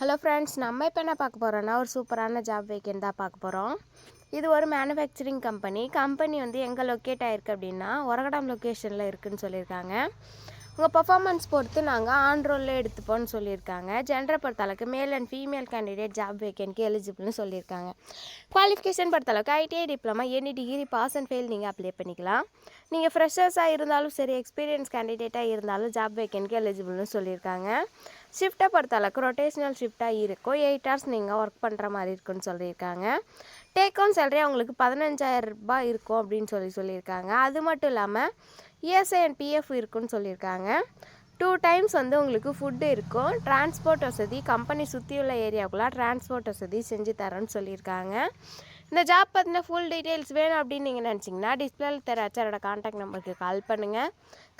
Hello friends நம்ம இப்போ என்ன பார்க்க போகிறோன்னா ஒரு சூப்பரான ஜாப் வேக்கன் தான் பார்க்க போகிறோம் இது ஒரு மேனுஃபேக்சரிங் கம்பெனி கம்பெனி வந்து எங்கே லொக்கேட் ஆகிருக்கு அப்படின்னா ஒரகடம் லொக்கேஷனில் இருக்குதுன்னு சொல்லியிருக்காங்க. உங்கள் பர்ஃபார்மன்ஸ் பொறுத்து நாங்கள் ஆன் ரோலில் எடுத்துப்போம்னு சொல்லியிருக்காங்க. ஜென்டரை பொறுத்தளவுக்கு male and female candidate job வேக்கன்க்கு எலிஜிபிள்னு சொல்லியிருக்காங்க. குவாலிஃபிகேஷன் பொறுத்தளவுக்கு ITI diploma any degree pass and fail நீங்கள் அப்ளை பண்ணிக்கலாம். நீங்கள் ஃப்ரெஷர்ஸாக இருந்தாலும் சரி எக்ஸ்பீரியன்ஸ் கேண்டிடேட்டாக இருந்தாலும் ஜாப் வேக்கன்க்கு எலிஜிபிள்னு சொல்லியிருக்காங்க. ஷிஃப்ட்டை பொறுத்தளவுக்கு ரொட்டேஷனல் ஷிஃப்ட்டாக இருக்கும் எயிட் ஹவர்ஸ் நீங்கள் ஒர்க் பண்ணுற மாதிரி இருக்குன்னு சொல்லியிருக்காங்க. டேக் ஹோம் சேலரி அவங்களுக்கு பதினஞ்சாயிரம் ரூபாய் இருக்கும் அப்படின்னு சொல்லி சொல்லியிருக்காங்க. அது மட்டும் இல்லாமல் இஎஸ்ஐ அண்ட் பிஎஃப் இருக்குன்னு சொல்லியிருக்காங்க. டூ டைம்ஸ் வந்து உங்களுக்கு ஃபுட்டு இருக்கும். டிரான்ஸ்போர்ட் வசதி கம்பெனி சுற்றியுள்ள ஏரியாவுக்குள்ளே டிரான்ஸ்போர்ட் வசதி செஞ்சு தரேன்னு சொல்லியிருக்காங்க. இந்த ஜாப் பற்றின ஃபுல் டீட்டெயில்ஸ் வேணும் அப்படின்னு நீங்கள் நினச்சிங்கன்னா டிஸ்பிளேல தர அச்சாரோட காண்டாக்ட் நம்பருக்கு கால் பண்ணுங்கள்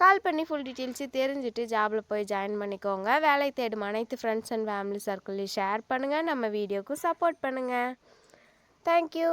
கால் பண்ணி ஃபுல் டீட்டெயில்ஸு தெரிஞ்சுட்டு ஜாபில் போய் ஜாயின் பண்ணிக்கோங்க. வேலை தேடும் அனைத்து ஃப்ரெண்ட்ஸ் அண்ட் ஃபேமிலி சர்க்கிளையும் ஷேர் பண்ணுங்கள் நம்ம வீடியோக்கும் சப்போர்ட் பண்ணுங்கள் தேங்க்யூ